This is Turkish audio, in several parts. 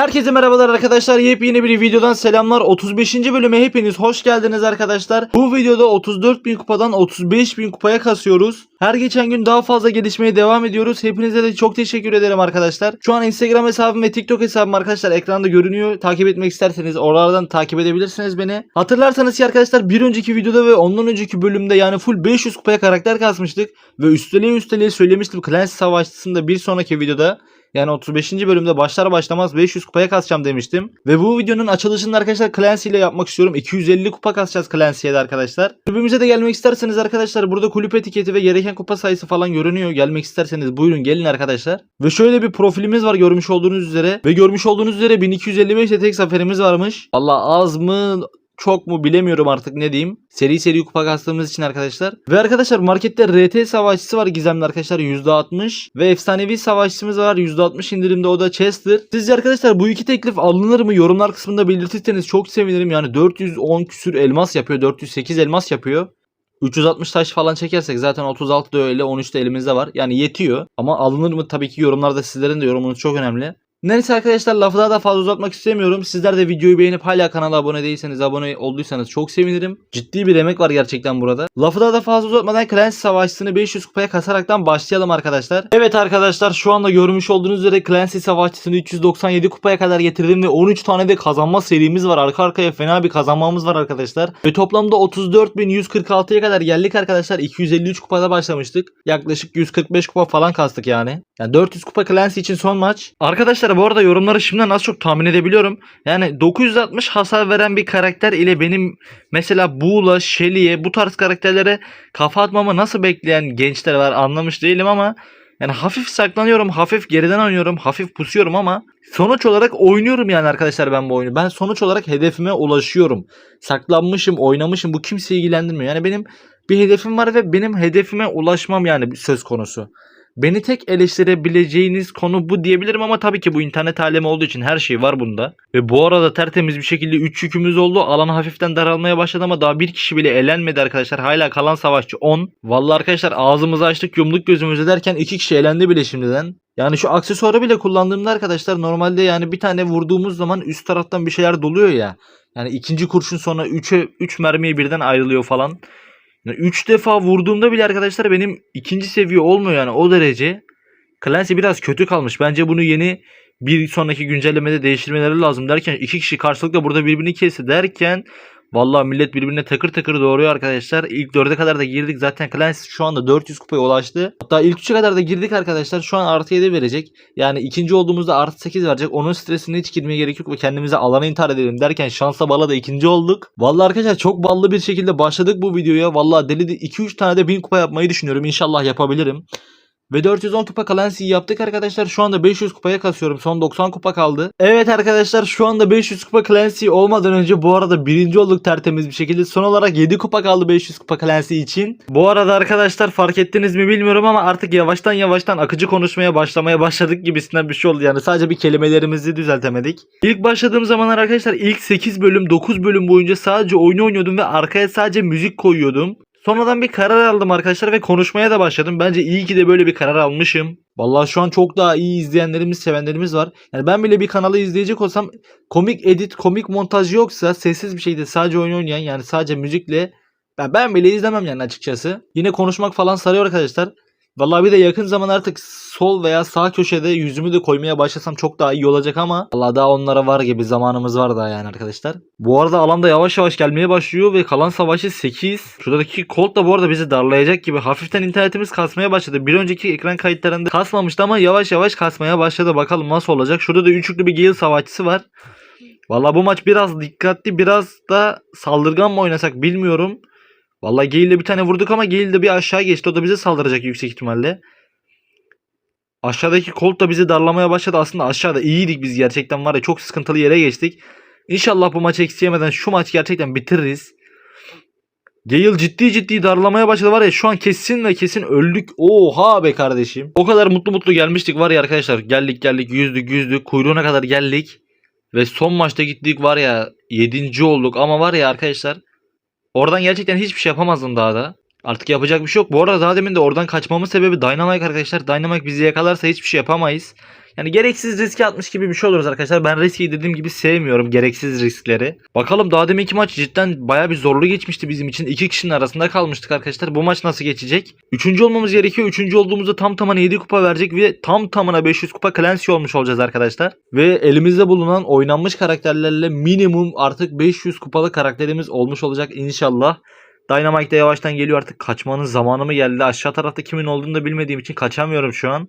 Herkese merhabalar arkadaşlar. Yepyeni bir videodan selamlar. 35. bölüme hepiniz hoş geldiniz arkadaşlar. Bu videoda 34.000 kupadan 35.000 kupaya kasıyoruz. Her geçen gün daha fazla gelişmeye devam ediyoruz. Hepinize de çok teşekkür ederim arkadaşlar. Şu an Instagram hesabım ve TikTok hesabım arkadaşlar ekranda görünüyor. Takip etmek isterseniz oralardan takip edebilirsiniz beni. Hatırlarsanız ki arkadaşlar bir önceki videoda ve ondan önceki bölümde yani full 500 kupaya karakter kasmıştık. Ve üsteliğe üsteliğe söylemiştim Clans Savaşçısı'nda bir sonraki videoda. Yani 35. bölümde başlar başlamaz 500 kupaya kasacağım demiştim. Ve bu videonun açılışını arkadaşlar Clancy ile yapmak istiyorum. 250 kupa kasacağız Clancy'ye de arkadaşlar. Kulübümüze de gelmek isterseniz arkadaşlar burada kulüp etiketi ve gereken kupa sayısı falan görünüyor. Gelmek isterseniz buyurun gelin arkadaşlar. Ve şöyle bir profilimiz var görmüş olduğunuz üzere. Ve görmüş olduğunuz üzere 1255 de tek zaferimiz varmış. Allah az mı çok mu bilemiyorum artık ne diyeyim. Seri seri kupa kastığımız için arkadaşlar. Ve arkadaşlar markette RT savaşçısı var gizemli arkadaşlar %60. Ve efsanevi savaşçımız var %60 indirimde o da Chester. Sizce arkadaşlar bu iki teklif alınır mı? Yorumlar kısmında belirtirseniz çok sevinirim. Yani 410 küsür elmas yapıyor. 408 elmas yapıyor. 360 taş falan çekersek zaten 36 da öyle 13 de elimizde var. Yani yetiyor. Ama alınır mı tabii ki yorumlarda sizlerin de yorumunuz çok önemli. Neyse arkadaşlar lafı daha da fazla uzatmak istemiyorum. Sizler de videoyu beğenip hala kanala abone değilseniz abone olduysanız çok sevinirim. Ciddi bir emek var gerçekten burada. Lafı daha da fazla uzatmadan Clans Savaşçısını 500 kupaya kasaraktan başlayalım arkadaşlar. Evet arkadaşlar şu anda görmüş olduğunuz üzere Clancy Savaşçısını 397 kupaya kadar getirdim ve 13 tane de kazanma serimiz var. Arka arkaya fena bir kazanmamız var arkadaşlar. Ve toplamda 34.146'ya kadar geldik arkadaşlar. 253 kupada başlamıştık. Yaklaşık 145 kupa falan kastık yani. Yani 400 kupa Clancy için son maç. Arkadaşlar bu arada yorumları şimdiden az çok tahmin edebiliyorum. Yani 960 hasar veren bir karakter ile benim mesela Buğla, Shelly'e bu tarz karakterlere kafa atmamı nasıl bekleyen gençler var anlamış değilim ama yani hafif saklanıyorum, hafif geriden oynuyorum, hafif pusuyorum ama sonuç olarak oynuyorum yani arkadaşlar ben bu oyunu. Ben sonuç olarak hedefime ulaşıyorum. Saklanmışım, oynamışım bu kimseyi ilgilendirmiyor. Yani benim bir hedefim var ve benim hedefime ulaşmam yani söz konusu. Beni tek eleştirebileceğiniz konu bu diyebilirim ama tabii ki bu internet alemi olduğu için her şey var bunda. Ve bu arada tertemiz bir şekilde 3 yükümüz oldu. Alan hafiften daralmaya başladı ama daha bir kişi bile elenmedi arkadaşlar. Hala kalan savaşçı 10. Vallahi arkadaşlar ağzımızı açtık yumluk gözümüzü derken 2 kişi elendi bile şimdiden. Yani şu aksesuarı bile kullandığımda arkadaşlar normalde yani bir tane vurduğumuz zaman üst taraftan bir şeyler doluyor ya. Yani ikinci kurşun sonra 3'e 3 mermiye birden ayrılıyor falan. 3 defa vurduğumda bile arkadaşlar benim ikinci seviye olmuyor yani o derece. Clancy biraz kötü kalmış. Bence bunu yeni bir sonraki güncellemede değiştirmeleri lazım derken iki kişi karşılıklı burada birbirini kesti derken Vallahi millet birbirine takır takır doğruyor arkadaşlar. İlk 4'e kadar da girdik. Zaten Clans şu anda 400 kupaya ulaştı. Hatta ilk 3'e kadar da girdik arkadaşlar. Şu an artı 7 verecek. Yani ikinci olduğumuzda artı 8 verecek. Onun stresine hiç girmeye gerek yok ve kendimize alana intihar edelim derken şansla bala da ikinci olduk. Vallahi arkadaşlar çok ballı bir şekilde başladık bu videoya. Vallahi deli de 2-3 tane de 1000 kupa yapmayı düşünüyorum. İnşallah yapabilirim. Ve 410 kupa Clancy'yi yaptık arkadaşlar. Şu anda 500 kupaya kasıyorum. Son 90 kupa kaldı. Evet arkadaşlar şu anda 500 kupa Clancy olmadan önce bu arada birinci olduk tertemiz bir şekilde. Son olarak 7 kupa kaldı 500 kupa Clancy için. Bu arada arkadaşlar fark ettiniz mi bilmiyorum ama artık yavaştan yavaştan akıcı konuşmaya başlamaya başladık gibisinden bir şey oldu. Yani sadece bir kelimelerimizi düzeltemedik. İlk başladığım zamanlar arkadaşlar ilk 8 bölüm 9 bölüm boyunca sadece oyunu oynuyordum ve arkaya sadece müzik koyuyordum. Sonradan bir karar aldım arkadaşlar ve konuşmaya da başladım. Bence iyi ki de böyle bir karar almışım. Vallahi şu an çok daha iyi izleyenlerimiz, sevenlerimiz var. Yani ben bile bir kanalı izleyecek olsam komik edit, komik montaj yoksa sessiz bir şekilde sadece oyun oynayan yani sadece müzikle ben, bile izlemem yani açıkçası. Yine konuşmak falan sarıyor arkadaşlar. Vallahi bir de yakın zaman artık sol veya sağ köşede yüzümü de koymaya başlasam çok daha iyi olacak ama Allah daha onlara var gibi zamanımız var daha yani arkadaşlar. Bu arada alanda yavaş yavaş gelmeye başlıyor ve kalan savaşı 8. Şuradaki Colt da bu arada bizi darlayacak gibi. Hafiften internetimiz kasmaya başladı. Bir önceki ekran kayıtlarında kasmamıştı ama yavaş yavaş kasmaya başladı. Bakalım nasıl olacak. Şurada da üçlü bir Gale savaşçısı var. Vallahi bu maç biraz dikkatli biraz da saldırgan mı oynasak bilmiyorum. Vallahi Gale'le bir tane vurduk ama Gale de bir aşağı geçti. O da bize saldıracak yüksek ihtimalle. Aşağıdaki Colt da bizi darlamaya başladı. Aslında aşağıda iyiydik biz gerçekten var ya çok sıkıntılı yere geçtik. İnşallah bu maçı eksiyemeden şu maç gerçekten bitiririz. Gale ciddi ciddi darlamaya başladı var ya şu an kesin ve kesin öldük. Oha be kardeşim. O kadar mutlu mutlu gelmiştik var ya arkadaşlar. Geldik geldik yüzdük yüzdük kuyruğuna kadar geldik. Ve son maçta gittik var ya 7. olduk ama var ya arkadaşlar Oradan gerçekten hiçbir şey yapamazdım daha da. Artık yapacak bir şey yok. Bu arada daha demin de oradan kaçmamın sebebi Dynamite arkadaşlar. Dynamite bizi yakalarsa hiçbir şey yapamayız. Yani gereksiz riske atmış gibi bir şey oluruz arkadaşlar. Ben riski dediğim gibi sevmiyorum gereksiz riskleri. Bakalım daha deminki maç cidden baya bir zorlu geçmişti bizim için. İki kişinin arasında kalmıştık arkadaşlar. Bu maç nasıl geçecek? Üçüncü olmamız gerekiyor. Üçüncü olduğumuzda tam tamına 7 kupa verecek ve tam tamına 500 kupa Clancy olmuş olacağız arkadaşlar. Ve elimizde bulunan oynanmış karakterlerle minimum artık 500 kupalı karakterimiz olmuş olacak inşallah. Dynamite de yavaştan geliyor artık kaçmanın zamanı mı geldi? Aşağı tarafta kimin olduğunu da bilmediğim için kaçamıyorum şu an.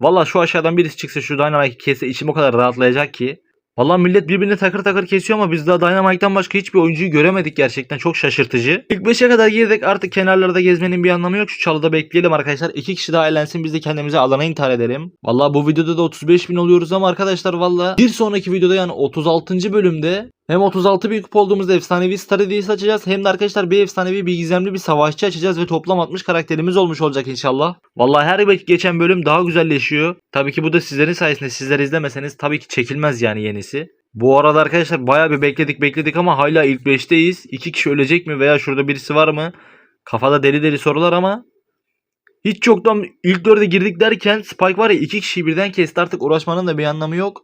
Valla şu aşağıdan birisi çıksa şu Dynamite kesse içim o kadar rahatlayacak ki. Valla millet birbirini takır takır kesiyor ama biz daha Dynamite'den başka hiçbir oyuncuyu göremedik gerçekten. Çok şaşırtıcı. İlk 5'e kadar girdik artık kenarlarda gezmenin bir anlamı yok. Şu çalıda bekleyelim arkadaşlar. İki kişi daha eğlensin biz de kendimize alana intihar edelim. Valla bu videoda da 35 bin oluyoruz ama arkadaşlar valla bir sonraki videoda yani 36. bölümde hem 36 bin kupa olduğumuzda efsanevi Stardust açacağız hem de arkadaşlar bir efsanevi bir gizemli bir savaşçı açacağız ve toplam 60 karakterimiz olmuş olacak inşallah. Vallahi her geçen bölüm daha güzelleşiyor. Tabii ki bu da sizlerin sayesinde sizler izlemeseniz tabii ki çekilmez yani yenisi. Bu arada arkadaşlar bayağı bir bekledik bekledik ama hala ilk 5'teyiz. İki kişi ölecek mi veya şurada birisi var mı? Kafada deli deli sorular ama hiç yoktan ilk 4'e girdik derken Spike var ya iki kişiyi birden kesti artık uğraşmanın da bir anlamı yok.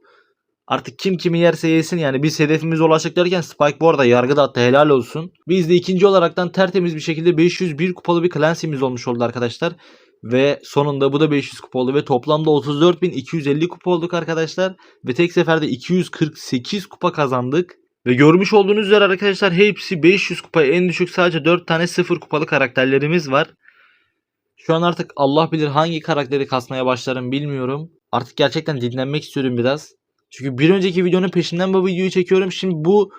Artık kim kimi yerse yesin yani biz hedefimize ulaştık derken Spike bu arada yargıda attı helal olsun. Biz de ikinci olaraktan tertemiz bir şekilde 501 kupalı bir Clancy'miz olmuş oldu arkadaşlar. Ve sonunda bu da 500 kupa oldu ve toplamda 34.250 kupa olduk arkadaşlar. Ve tek seferde 248 kupa kazandık. Ve görmüş olduğunuz üzere arkadaşlar hepsi 500 kupa en düşük sadece 4 tane 0 kupalı karakterlerimiz var. Şu an artık Allah bilir hangi karakteri kasmaya başlarım bilmiyorum. Artık gerçekten dinlenmek istiyorum biraz. Çünkü bir önceki videonun peşinden bu videoyu çekiyorum. Şimdi bu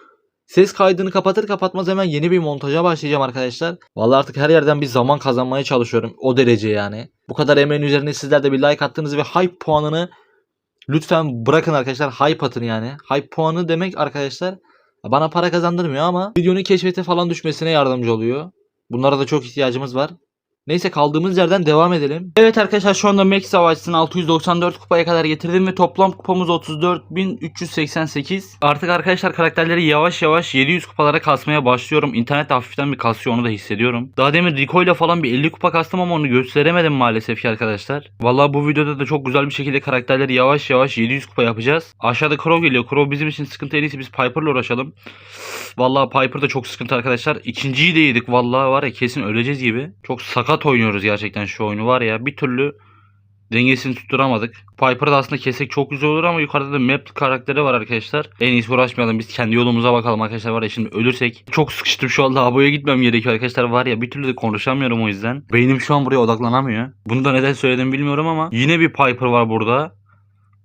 ses kaydını kapatır kapatmaz hemen yeni bir montaja başlayacağım arkadaşlar. Vallahi artık her yerden bir zaman kazanmaya çalışıyorum. O derece yani. Bu kadar emeğin üzerine sizler de bir like attınız ve hype puanını lütfen bırakın arkadaşlar. Hype atın yani. Hype puanı demek arkadaşlar bana para kazandırmıyor ama videonun keşfete falan düşmesine yardımcı oluyor. Bunlara da çok ihtiyacımız var. Neyse kaldığımız yerden devam edelim. Evet arkadaşlar şu anda Max Savaşçısını 694 kupaya kadar getirdim ve toplam kupamız 34.388. Artık arkadaşlar karakterleri yavaş yavaş 700 kupalara kasmaya başlıyorum. İnternet hafiften bir kasıyor onu da hissediyorum. Daha demin Rico ile falan bir 50 kupa kastım ama onu gösteremedim maalesef ki arkadaşlar. Vallahi bu videoda da çok güzel bir şekilde karakterleri yavaş yavaş 700 kupa yapacağız. Aşağıda Crow geliyor. Crow bizim için sıkıntı en iyisi biz Piper'la uğraşalım. Vallahi Piper da çok sıkıntı arkadaşlar. İkinciyi de yedik vallahi var ya kesin öleceğiz gibi. Çok sakat oynuyoruz gerçekten şu oyunu var ya. Bir türlü dengesini tutturamadık. Piper'ı da aslında kesek çok güzel olur ama yukarıda da map karakteri var arkadaşlar. En iyisi uğraşmayalım biz kendi yolumuza bakalım arkadaşlar var ya şimdi ölürsek. Çok sıkıştım şu anda aboya gitmem gerekiyor arkadaşlar var ya bir türlü de konuşamıyorum o yüzden. Beynim şu an buraya odaklanamıyor. Bunu da neden söyledim bilmiyorum ama yine bir Piper var burada.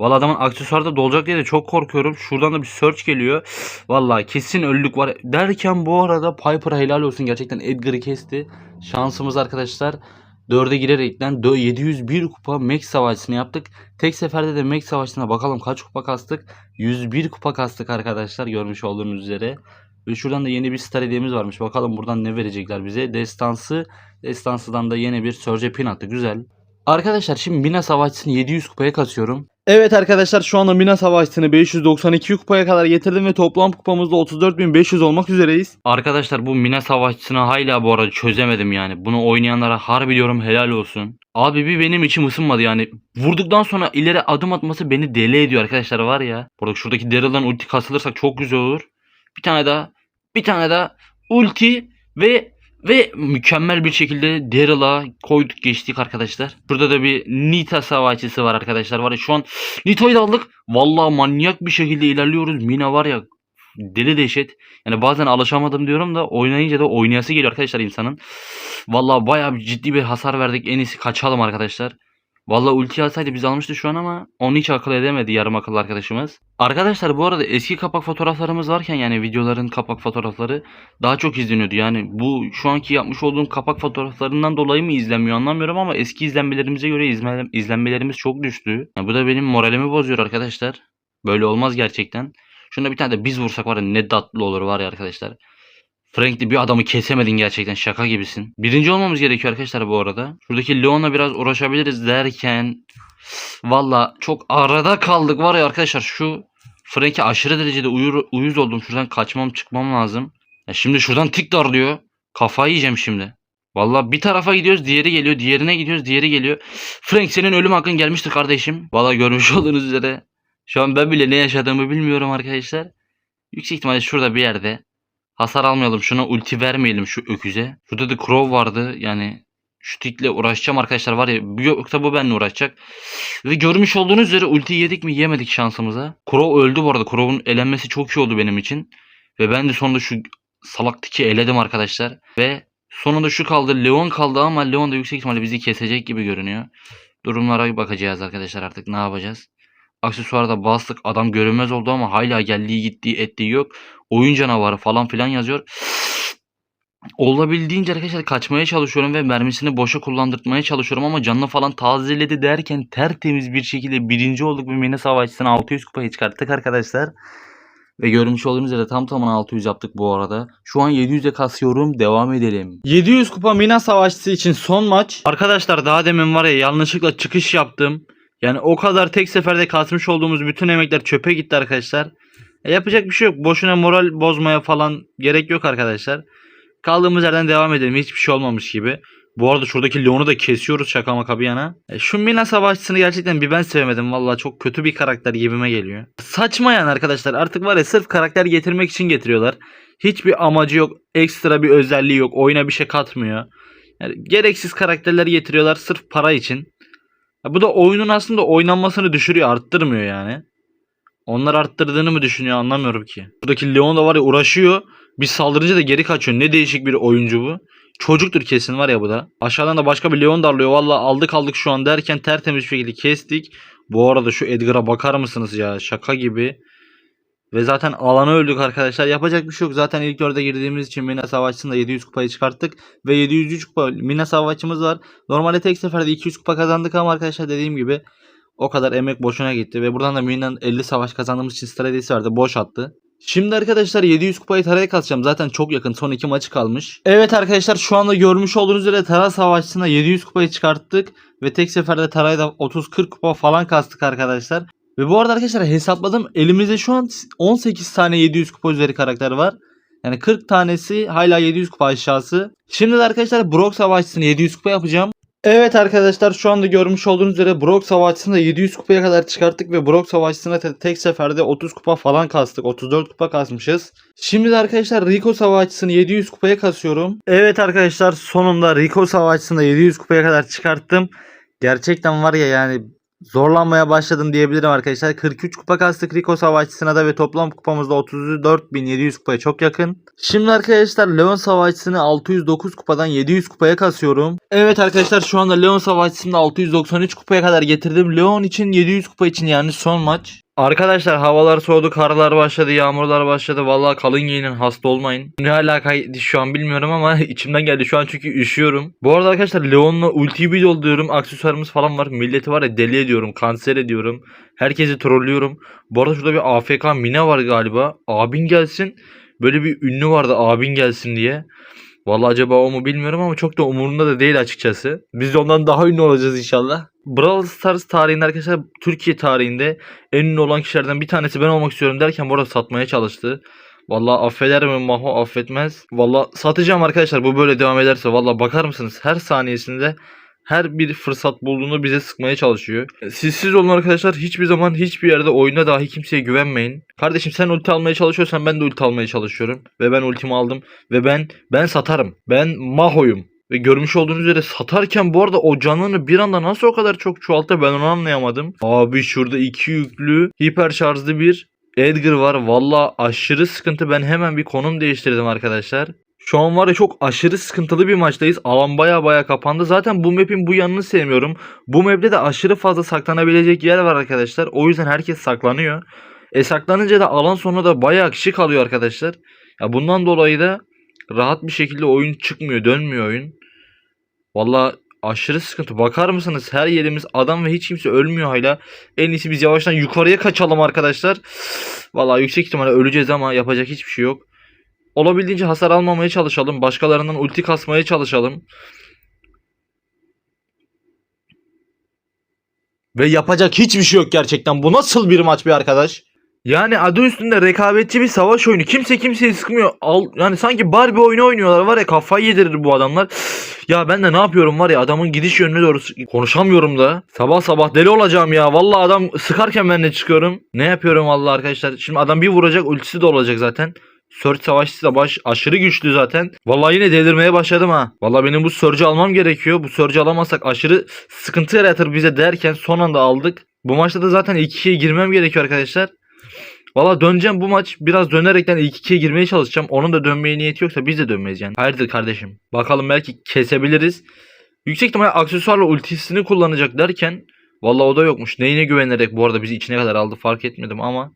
Valla adamın aksesuarı da dolacak diye de çok korkuyorum. Şuradan da bir search geliyor. Valla kesin öldük var. Derken bu arada Piper helal olsun. Gerçekten Edgar'ı kesti. Şansımız arkadaşlar. 4'e girerekten dö- 701 kupa Max savaşçısını yaptık. Tek seferde de Max savaşçısına bakalım kaç kupa kastık. 101 kupa kastık arkadaşlar görmüş olduğunuz üzere. Ve şuradan da yeni bir star hediyemiz varmış. Bakalım buradan ne verecekler bize. Destansı. Destansıdan da yeni bir Surge pin attı. Güzel. Arkadaşlar şimdi Mina savaşçısını 700 kupaya kasıyorum. Evet arkadaşlar şu anda Mina Savaşçı'nı 592 kupaya kadar getirdim ve toplam kupamızda 34.500 olmak üzereyiz. Arkadaşlar bu Mina Savaşçı'nı hala bu arada çözemedim yani. Bunu oynayanlara harbi diyorum helal olsun. Abi bir benim içim ısınmadı yani. Vurduktan sonra ileri adım atması beni deli ediyor arkadaşlar var ya. Burada şuradaki Daryl'dan ulti kasılırsak çok güzel olur. Bir tane daha. Bir tane daha. Ulti ve ve mükemmel bir şekilde Daryl'a koyduk geçtik arkadaşlar. Burada da bir Nita savaşçısı var arkadaşlar. Var ya şu an Nita'yı da aldık. Vallahi manyak bir şekilde ilerliyoruz. Mina var ya deli dehşet. Yani bazen alışamadım diyorum da oynayınca da oynayası geliyor arkadaşlar insanın. Vallahi bayağı bir ciddi bir hasar verdik. En iyisi kaçalım arkadaşlar. Vallahi ulti alsaydı biz almıştı şu an ama onu hiç akıl edemedi yarım akıllı arkadaşımız. Arkadaşlar bu arada eski kapak fotoğraflarımız varken yani videoların kapak fotoğrafları daha çok izleniyordu. Yani bu şu anki yapmış olduğum kapak fotoğraflarından dolayı mı izlenmiyor anlamıyorum ama eski izlenmelerimize göre izlenmelerimiz çok düştü. Yani bu da benim moralimi bozuyor arkadaşlar. Böyle olmaz gerçekten. Şuna bir tane de biz vursak var ya ne tatlı olur var ya arkadaşlar. Frankly bir adamı kesemedin gerçekten şaka gibisin. Birinci olmamız gerekiyor arkadaşlar bu arada. Şuradaki Leon'la biraz uğraşabiliriz derken valla çok arada kaldık var ya arkadaşlar şu Frank'e aşırı derecede uyur, uyuz oldum. Şuradan kaçmam çıkmam lazım. Ya şimdi şuradan tik darlıyor. Kafayı yiyeceğim şimdi. Valla bir tarafa gidiyoruz diğeri geliyor. Diğerine gidiyoruz diğeri geliyor. Frank senin ölüm hakkın gelmiştir kardeşim. Valla görmüş olduğunuz üzere. Şu an ben bile ne yaşadığımı bilmiyorum arkadaşlar. Yüksek ihtimalle şurada bir yerde. Hasar almayalım. Şuna ulti vermeyelim şu öküze. Şurada da Crow vardı. Yani şu tikle uğraşacağım arkadaşlar var ya. Yoksa bu benimle uğraşacak. Ve görmüş olduğunuz üzere ulti yedik mi yemedik şansımıza. Crow öldü bu arada. Crow'un elenmesi çok iyi oldu benim için. Ve ben de sonunda şu salak tiki eledim arkadaşlar. Ve sonunda şu kaldı. Leon kaldı ama Leon da yüksek ihtimalle bizi kesecek gibi görünüyor. Durumlara bakacağız arkadaşlar artık ne yapacağız. Aksesuarda bastık. Adam görünmez oldu ama hala geldiği gittiği ettiği yok. Oyun canavarı falan filan yazıyor. Olabildiğince arkadaşlar kaçmaya çalışıyorum ve mermisini boşa kullandırtmaya çalışıyorum ama canını falan tazeledi derken tertemiz bir şekilde birinci olduk ve Mine Savaşçısı'na 600 kupayı çıkarttık arkadaşlar. Ve görmüş olduğunuz üzere tam tamına 600 yaptık bu arada. Şu an 700'e kasıyorum. Devam edelim. 700 kupa Mina Savaşçısı için son maç. Arkadaşlar daha demin var ya yanlışlıkla çıkış yaptım. Yani o kadar tek seferde kasmış olduğumuz bütün emekler çöpe gitti arkadaşlar. E, yapacak bir şey yok. Boşuna moral bozmaya falan gerek yok arkadaşlar. Kaldığımız yerden devam edelim. Hiçbir şey olmamış gibi. Bu arada şuradaki Leon'u da kesiyoruz şaka maka yana. E, şu Mina Savaşçısını gerçekten bir ben sevemedim. Vallahi çok kötü bir karakter gibime geliyor. Saçma yani arkadaşlar. Artık var ya sırf karakter getirmek için getiriyorlar. Hiçbir amacı yok. Ekstra bir özelliği yok. Oyuna bir şey katmıyor. Yani gereksiz karakterleri getiriyorlar sırf para için. Ya bu da oyunun aslında oynanmasını düşürüyor, arttırmıyor yani. Onlar arttırdığını mı düşünüyor anlamıyorum ki. Buradaki Leon da var ya uğraşıyor. Bir saldırınca da geri kaçıyor. Ne değişik bir oyuncu bu. Çocuktur kesin var ya bu da. Aşağıdan da başka bir Leon darlıyor. Valla aldık aldık şu an derken tertemiz şekilde kestik. Bu arada şu Edgar'a bakar mısınız ya? Şaka gibi. Ve zaten alanı öldük arkadaşlar. Yapacak bir şey yok. Zaten ilk dörde girdiğimiz için Mina Savaşçı'nda 700 kupayı çıkarttık. Ve 703 kupa Mina Savaşçımız var. Normalde tek seferde 200 kupa kazandık ama arkadaşlar dediğim gibi o kadar emek boşuna gitti. Ve buradan da Mina'nın 50 savaş kazandığımız için stratejisi vardı. Boş attı. Şimdi arkadaşlar 700 kupayı Tara'ya kasacağım. Zaten çok yakın. Son iki maçı kalmış. Evet arkadaşlar şu anda görmüş olduğunuz üzere Tara Savaşçısı'na 700 kupayı çıkarttık. Ve tek seferde Tara'ya da 30-40 kupa falan kastık arkadaşlar. Ve bu arada arkadaşlar hesapladım. Elimizde şu an 18 tane 700 kupa üzeri karakter var. Yani 40 tanesi hala 700 kupa aşağısı. Şimdi de arkadaşlar Brock Savaşçısı'nı 700 kupa yapacağım. Evet arkadaşlar şu anda görmüş olduğunuz üzere Brock Savaşçısı'nı da 700 kupaya kadar çıkarttık ve Brock Savaşçısı'na te- tek seferde 30 kupa falan kastık. 34 kupa kasmışız. Şimdi de arkadaşlar Rico Savaşçısı'nı 700 kupaya kasıyorum. Evet arkadaşlar sonunda Rico Savaşçısı'nı da 700 kupaya kadar çıkarttım. Gerçekten var ya yani zorlanmaya başladım diyebilirim arkadaşlar. 43 kupa kastık Rico Savaşçısı'na da ve toplam kupamız da 34.700 kupaya çok yakın. Şimdi arkadaşlar Leon Savaşçısı'nı 609 kupadan 700 kupaya kasıyorum. Evet arkadaşlar şu anda Leon Savaşçısı'nı 693 kupaya kadar getirdim. Leon için 700 kupa için yani son maç. Arkadaşlar havalar soğudu, karlar başladı, yağmurlar başladı. Vallahi kalın giyinin, hasta olmayın. Ne alaka şu an bilmiyorum ama içimden geldi şu an çünkü üşüyorum. Bu arada arkadaşlar Leon'la ultiyi bir dolduruyorum. Aksesuarımız falan var. Milleti var ya deli ediyorum, kanser ediyorum. Herkesi trollüyorum. Bu arada şurada bir AFK Mine var galiba. Abin gelsin. Böyle bir ünlü vardı abin gelsin diye. Vallahi acaba o mu bilmiyorum ama çok da umurunda da değil açıkçası. Biz de ondan daha ünlü olacağız inşallah. Brawl Stars tarihinde arkadaşlar Türkiye tarihinde en ünlü olan kişilerden bir tanesi ben olmak istiyorum derken burada satmaya çalıştı. Vallahi affeder mi Maho affetmez. Vallahi satacağım arkadaşlar bu böyle devam ederse. Vallahi bakar mısınız her saniyesinde her bir fırsat bulduğunu bize sıkmaya çalışıyor. Siz siz olun arkadaşlar hiçbir zaman hiçbir yerde oyuna dahi kimseye güvenmeyin. Kardeşim sen ulti almaya çalışıyorsan ben de ulti almaya çalışıyorum. Ve ben ultimi aldım. Ve ben ben satarım. Ben Maho'yum. Ve görmüş olduğunuz üzere satarken bu arada o canını bir anda nasıl o kadar çok çoğalttı ben onu anlayamadım. Abi şurada iki yüklü hiper şarjlı bir Edgar var. Valla aşırı sıkıntı. Ben hemen bir konum değiştirdim arkadaşlar. Şu an var ya çok aşırı sıkıntılı bir maçtayız. Alan baya baya kapandı. Zaten bu map'in bu yanını sevmiyorum. Bu map'te de aşırı fazla saklanabilecek yer var arkadaşlar. O yüzden herkes saklanıyor. E saklanınca da alan sonra da baya kişi kalıyor arkadaşlar. Ya bundan dolayı da rahat bir şekilde oyun çıkmıyor, dönmüyor oyun. Valla aşırı sıkıntı. Bakar mısınız? Her yerimiz adam ve hiç kimse ölmüyor hala. En iyisi biz yavaştan yukarıya kaçalım arkadaşlar. Valla yüksek ihtimalle öleceğiz ama yapacak hiçbir şey yok. Olabildiğince hasar almamaya çalışalım. Başkalarından ulti kasmaya çalışalım. Ve yapacak hiçbir şey yok gerçekten. Bu nasıl bir maç bir arkadaş? Yani adı üstünde rekabetçi bir savaş oyunu. Kimse kimseyi sıkmıyor. Al, yani sanki Barbie oyunu oynuyorlar var ya kafayı yedirir bu adamlar. Ya ben de ne yapıyorum var ya adamın gidiş yönüne doğru konuşamıyorum da. Sabah sabah deli olacağım ya. Vallahi adam sıkarken ben de çıkıyorum. Ne yapıyorum vallahi arkadaşlar. Şimdi adam bir vuracak ultisi de olacak zaten. Surge savaşçısı da baş aşırı güçlü zaten. Vallahi yine delirmeye başladım ha. Vallahi benim bu Surge'ü almam gerekiyor. Bu Surge'ü alamazsak aşırı sıkıntı yaratır bize derken son anda aldık. Bu maçta da zaten ilk ikiye girmem gerekiyor arkadaşlar. Valla döneceğim bu maç biraz dönerekten ilk ikiye girmeye çalışacağım. Onun da dönmeye niyeti yoksa biz de dönmeyiz yani. Hayırdır kardeşim. Bakalım belki kesebiliriz. Yüksek ihtimalle aksesuarla ultisini kullanacak derken Valla o da yokmuş. Neyine güvenerek bu arada bizi içine kadar aldı fark etmedim ama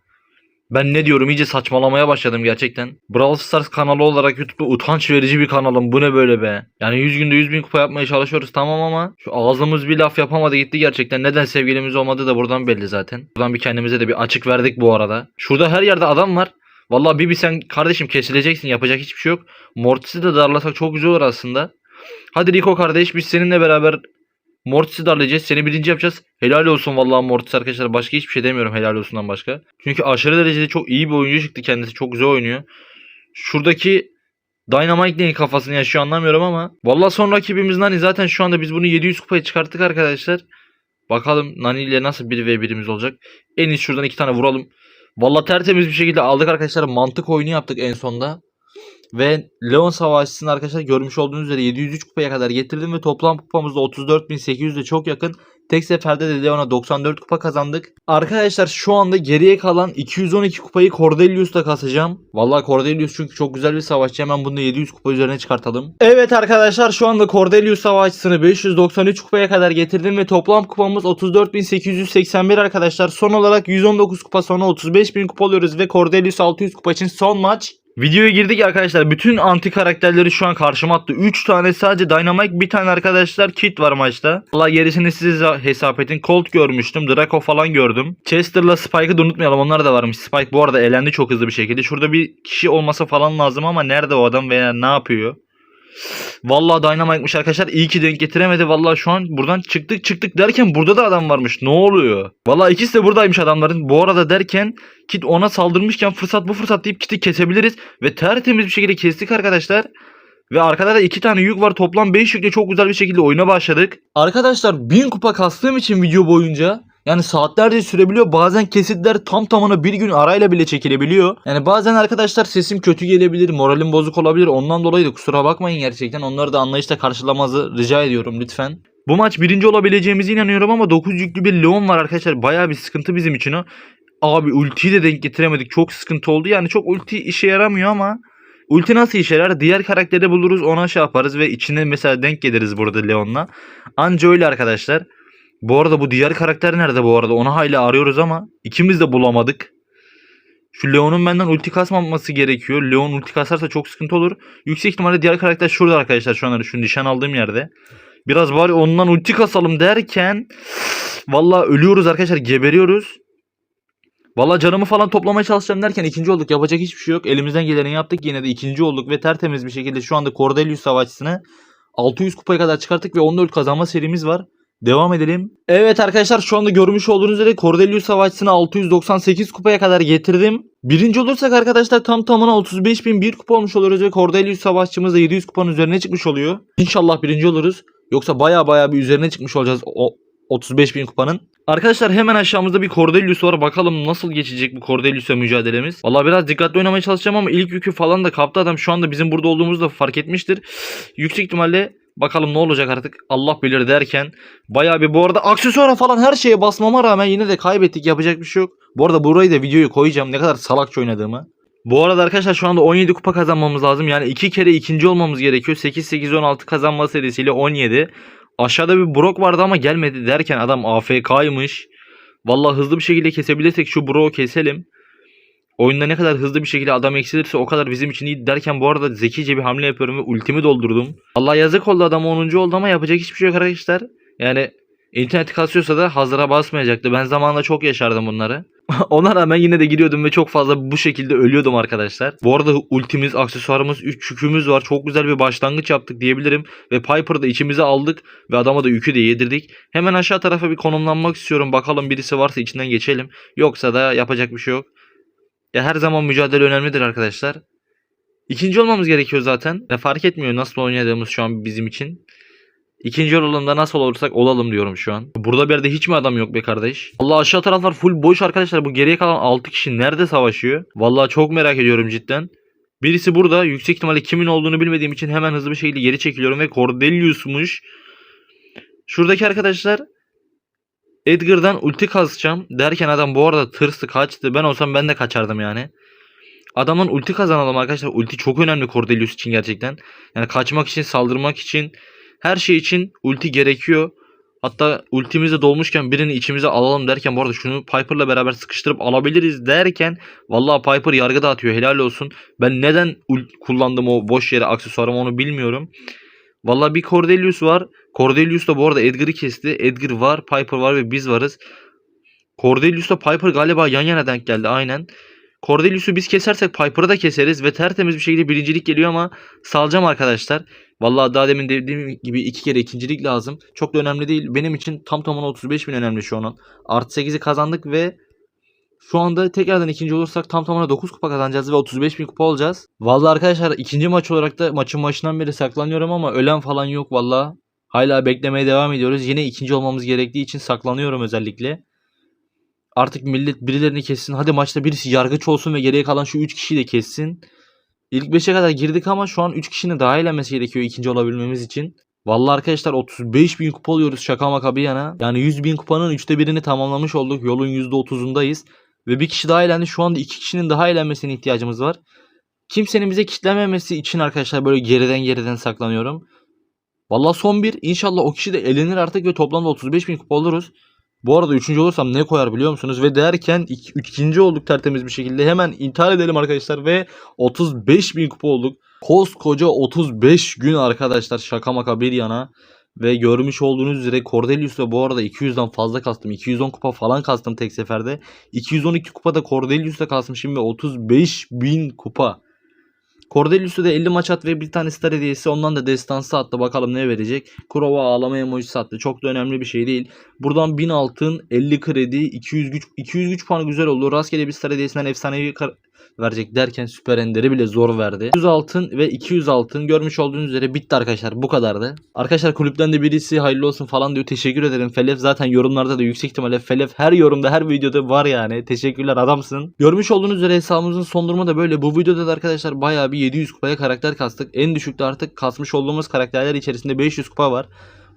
ben ne diyorum iyice saçmalamaya başladım gerçekten. Brawl Stars kanalı olarak YouTube'da utanç verici bir kanalım. Bu ne böyle be? Yani 100 günde 100 bin kupa yapmaya çalışıyoruz tamam ama şu ağzımız bir laf yapamadı gitti gerçekten. Neden sevgilimiz olmadı da buradan belli zaten. Buradan bir kendimize de bir açık verdik bu arada. Şurada her yerde adam var. Vallahi Bibi sen kardeşim kesileceksin yapacak hiçbir şey yok. Mortis'i de darlasak çok güzel olur aslında. Hadi Rico kardeş biz seninle beraber Mortis'i darlayacağız. Seni birinci yapacağız. Helal olsun vallahi Mortis arkadaşlar. Başka hiçbir şey demiyorum helal olsundan başka. Çünkü aşırı derecede çok iyi bir oyuncu çıktı kendisi. Çok güzel oynuyor. Şuradaki Dynamite neyin kafasını yaşıyor anlamıyorum ama. Vallahi son rakibimiz Nani. Zaten şu anda biz bunu 700 kupaya çıkarttık arkadaşlar. Bakalım Nani ile nasıl bir v1'imiz olacak. En iyisi şuradan iki tane vuralım. Vallahi tertemiz bir şekilde aldık arkadaşlar. Mantık oyunu yaptık en sonda. Ve Leon Savaşçısı'nı arkadaşlar görmüş olduğunuz üzere 703 kupaya kadar getirdim ve toplam kupamız da 34.800'e çok yakın. Tek seferde de Leon'a 94 kupa kazandık. Arkadaşlar şu anda geriye kalan 212 kupayı Cordelius'ta kasacağım. Vallahi Cordelius çünkü çok güzel bir savaşçı. Hemen bunu da 700 kupa üzerine çıkartalım. Evet arkadaşlar şu anda Cordelius savaşçısını 593 kupaya kadar getirdim ve toplam kupamız 34.881 arkadaşlar. Son olarak 119 kupa sonra 35.000 kupa alıyoruz ve Cordelius 600 kupa için son maç. Videoya girdik arkadaşlar. Bütün anti karakterleri şu an karşıma attı. 3 tane sadece Dynamite, bir tane arkadaşlar Kit var maçta. Valla gerisini siz hesap edin. Colt görmüştüm. Draco falan gördüm. Chester'la Spike'ı da unutmayalım. Onlar da varmış. Spike bu arada elendi çok hızlı bir şekilde. Şurada bir kişi olmasa falan lazım ama nerede o adam veya ne yapıyor? Vallahi Dynamite'mış arkadaşlar. İyi ki denk getiremedi. Vallahi şu an buradan çıktık çıktık derken burada da adam varmış. Ne oluyor? Vallahi ikisi de buradaymış adamların. Bu arada derken Kit ona saldırmışken fırsat bu fırsat deyip Kit'i kesebiliriz. Ve tertemiz bir şekilde kestik arkadaşlar. Ve arkada da iki tane yük var. Toplam 5 yükle çok güzel bir şekilde oyuna başladık. Arkadaşlar 1000 kupa kastığım için video boyunca yani saatlerce sürebiliyor. Bazen kesitler tam tamına bir gün arayla bile çekilebiliyor. Yani bazen arkadaşlar sesim kötü gelebilir. Moralim bozuk olabilir. Ondan dolayı da kusura bakmayın gerçekten. Onları da anlayışla karşılamanızı rica ediyorum lütfen. Bu maç birinci olabileceğimize inanıyorum ama 9 yüklü bir Leon var arkadaşlar. Bayağı bir sıkıntı bizim için o. Abi ultiyi de denk getiremedik. Çok sıkıntı oldu. Yani çok ulti işe yaramıyor ama ulti nasıl işe yarar? Diğer karakteri buluruz ona şey yaparız ve içine mesela denk geliriz burada Leon'la. Anca öyle arkadaşlar. Bu arada bu diğer karakter nerede bu arada? Onu hala arıyoruz ama ikimiz de bulamadık. Şu Leon'un benden ulti kasmaması gerekiyor. Leon ulti kasarsa çok sıkıntı olur. Yüksek ihtimalle diğer karakter şurada arkadaşlar şu anda şu nişan aldığım yerde. Biraz bari ondan ulti kasalım derken Vallahi ölüyoruz arkadaşlar geberiyoruz. Vallahi canımı falan toplamaya çalışacağım derken ikinci olduk. Yapacak hiçbir şey yok. Elimizden geleni yaptık. Yine de ikinci olduk ve tertemiz bir şekilde şu anda Cordelius savaşçısını 600 kupaya kadar çıkarttık ve 14 kazanma serimiz var. Devam edelim. Evet arkadaşlar şu anda görmüş olduğunuz üzere Cordelius savaşçısını 698 kupaya kadar getirdim. Birinci olursak arkadaşlar tam tamına 35.001 kupa olmuş oluyoruz ve Cordelius savaşçımız da 700 kupanın üzerine çıkmış oluyor. İnşallah birinci oluruz. Yoksa baya baya bir üzerine çıkmış olacağız o 35.000 kupanın. Arkadaşlar hemen aşağımızda bir Cordelius var. Bakalım nasıl geçecek bu Cordelius'la mücadelemiz. Vallahi biraz dikkatli oynamaya çalışacağım ama ilk yükü falan da kaptı adam. Şu anda bizim burada olduğumuzu da fark etmiştir. Yüksek ihtimalle bakalım ne olacak artık Allah bilir derken. Bayağı bir bu arada aksesuara falan her şeye basmama rağmen yine de kaybettik. Yapacak bir şey yok. Bu arada burayı da videoyu koyacağım. Ne kadar salakça oynadığımı. Bu arada arkadaşlar şu anda 17 kupa kazanmamız lazım. Yani iki kere ikinci olmamız gerekiyor. 8-8-16 kazanma serisiyle 17. Aşağıda bir Brock vardı ama gelmedi derken adam AFK'ymış. Vallahi hızlı bir şekilde kesebilirsek şu Brock'u keselim. Oyunda ne kadar hızlı bir şekilde adam eksilirse o kadar bizim için iyi derken bu arada zekice bir hamle yapıyorum ve ultimi doldurdum. Allah yazık oldu adam 10. oldu ama yapacak hiçbir şey yok arkadaşlar. Yani internet kasıyorsa da hazıra basmayacaktı. Ben zamanında çok yaşardım bunları. Ona rağmen yine de giriyordum ve çok fazla bu şekilde ölüyordum arkadaşlar. Bu arada ultimiz, aksesuarımız, 3 yükümüz var. Çok güzel bir başlangıç yaptık diyebilirim. Ve Piper'ı da içimize aldık ve adama da yükü de yedirdik. Hemen aşağı tarafa bir konumlanmak istiyorum. Bakalım birisi varsa içinden geçelim. Yoksa da yapacak bir şey yok. Ya her zaman mücadele önemlidir arkadaşlar. İkinci olmamız gerekiyor zaten. Ya fark etmiyor nasıl oynadığımız şu an bizim için. İkinci olalım da nasıl olursak olalım diyorum şu an. Burada bir yerde hiç mi adam yok be kardeş? Allah aşağı taraflar full boş arkadaşlar. Bu geriye kalan 6 kişi nerede savaşıyor? Vallahi çok merak ediyorum cidden. Birisi burada. Yüksek ihtimalle kimin olduğunu bilmediğim için hemen hızlı bir şekilde geri çekiliyorum ve Cordelius'muş. Şuradaki arkadaşlar Edgar'dan ulti kazacağım derken adam bu arada tırstı kaçtı. Ben olsam ben de kaçardım yani. Adamın ulti kazanalım arkadaşlar. Ulti çok önemli Cordelius için gerçekten. Yani kaçmak için, saldırmak için, her şey için ulti gerekiyor. Hatta ultimiz de dolmuşken birini içimize alalım derken bu arada şunu Piper'la beraber sıkıştırıp alabiliriz derken vallahi Piper yargı dağıtıyor helal olsun. Ben neden kullandım o boş yere aksesuarımı onu bilmiyorum. Vallahi bir Cordelius var. Cordelius da bu arada Edgar'ı kesti. Edgar var, Piper var ve biz varız. Cordelius da Piper galiba yan yana denk geldi aynen. Cordelius'u biz kesersek Piper'ı da keseriz ve tertemiz bir şekilde birincilik geliyor ama salacağım arkadaşlar. Vallahi daha demin dediğim gibi iki kere ikincilik lazım. Çok da önemli değil. Benim için tam tamına 35 bin önemli şu an. Artı 8'i kazandık ve şu anda tekrardan ikinci olursak tam tamına 9 kupa kazanacağız ve 35 bin kupa olacağız. Vallahi arkadaşlar ikinci maç olarak da maçın başından beri saklanıyorum ama ölen falan yok vallahi. Hala beklemeye devam ediyoruz. Yine ikinci olmamız gerektiği için saklanıyorum özellikle. Artık millet birilerini kessin. Hadi maçta birisi yargıç olsun ve geriye kalan şu 3 kişiyi de kessin. İlk 5'e kadar girdik ama şu an 3 kişinin daha eğlenmesi gerekiyor ikinci olabilmemiz için. Vallahi arkadaşlar 35 bin kupa oluyoruz şaka maka bir yana. Yani 100 bin kupanın 3'te birini tamamlamış olduk. Yolun %30'undayız. Ve bir kişi daha eğlendi. Şu anda iki kişinin daha eğlenmesine ihtiyacımız var. Kimsenin bize kitlememesi için arkadaşlar böyle geriden geriden saklanıyorum. Vallahi son bir. İnşallah o kişi de elenir artık ve toplamda 35 bin kupa oluruz. Bu arada üçüncü olursam ne koyar biliyor musunuz? Ve derken ik- olduk tertemiz bir şekilde. Hemen intihar edelim arkadaşlar ve 35 bin kupa olduk. Koskoca 35 gün arkadaşlar şaka maka bir yana. Ve görmüş olduğunuz üzere Cordelius'la bu arada 200'den fazla kastım. 210 kupa falan kastım tek seferde. 212 kupada Cordelius'la kasmışım ve 35 bin kupa. Cordelius'u da 50 maç at ve bir tane star hediyesi ondan da destansı attı bakalım ne verecek. Kurova ağlama emojisi attı çok da önemli bir şey değil. Buradan 1000 altın 50 kredi 200 güç 200 güç puanı güzel oldu. Rastgele bir star hediyesinden efsanevi verecek derken süper enderi bile zor verdi. 100 altın ve 200 altın görmüş olduğunuz üzere bitti arkadaşlar bu kadardı. Arkadaşlar kulüpten de birisi hayırlı olsun falan diyor teşekkür ederim. Felef zaten yorumlarda da yüksek ihtimalle Felef her yorumda her videoda var yani. Teşekkürler adamsın. Görmüş olduğunuz üzere hesabımızın son durumu da böyle. Bu videoda da arkadaşlar bayağı bir 700 kupaya karakter kastık. En düşükte artık kasmış olduğumuz karakterler içerisinde 500 kupa var.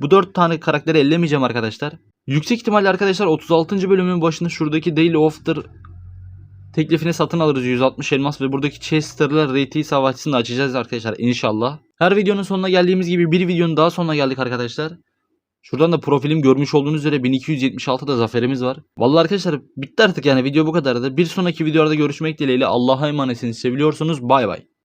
Bu 4 tane karakteri ellemeyeceğim arkadaşlar. Yüksek ihtimalle arkadaşlar 36. bölümün başında şuradaki Daily Offer teklifini satın alırız 160 elmas ve buradaki Chester'la RT savaşçısını açacağız arkadaşlar inşallah. Her videonun sonuna geldiğimiz gibi bir videonun daha sonuna geldik arkadaşlar. Şuradan da profilim görmüş olduğunuz üzere 1276 da zaferimiz var. Vallahi arkadaşlar bitti artık yani video bu kadardı. Bir sonraki videolarda görüşmek dileğiyle Allah'a emanetsiniz. Seviyorsunuz. Bay bay.